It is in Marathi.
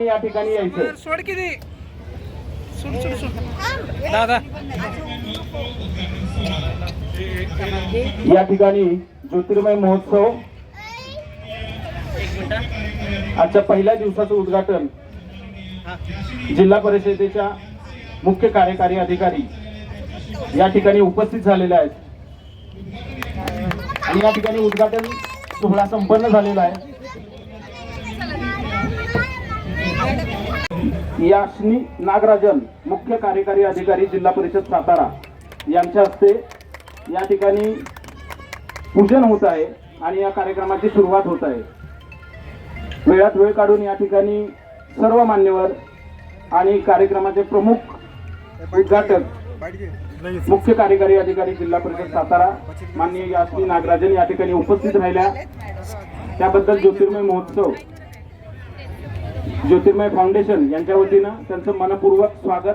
या ठिकाणी यायचं. सोड किती दादा. या ठिकाणी ज्योतिर्मय महोत्सव. आजच्या पहिल्या दिवसाचं उद्घाटन जिल्हा परिषदेच्या मुख्य कार्यकारी अधिकारी या ठिकाणी उपस्थित झालेले आहेत. आणि या ठिकाणी उद्घाटन सोहळा संपन्न झालेला आहे. यास्नी नागराजन मुख्य कार्यकारी अधिकारी जिल्हा परिषद सातारा यांच्या हस्ते या ठिकाणी पूजन होत आहे आणि या कार्यक्रमाची सुरुवात होत आहे. वेळात वेळ काढून या ठिकाणी सर्व मान्यवर आणि कार्यक्रमाचे प्रमुख उद्घाटक मुख्य कार्यकारी अधिकारी जिल्हा परिषद सातारा माननीय याशनी नागराजन या ठिकाणी उपस्थित राहिल्या. त्याबद्दल ज्योतिर्मय महोत्सव ज्योतिर्मय फाउंडेशन यांच्या वतीनं त्यांचं मनपूर्वक स्वागत.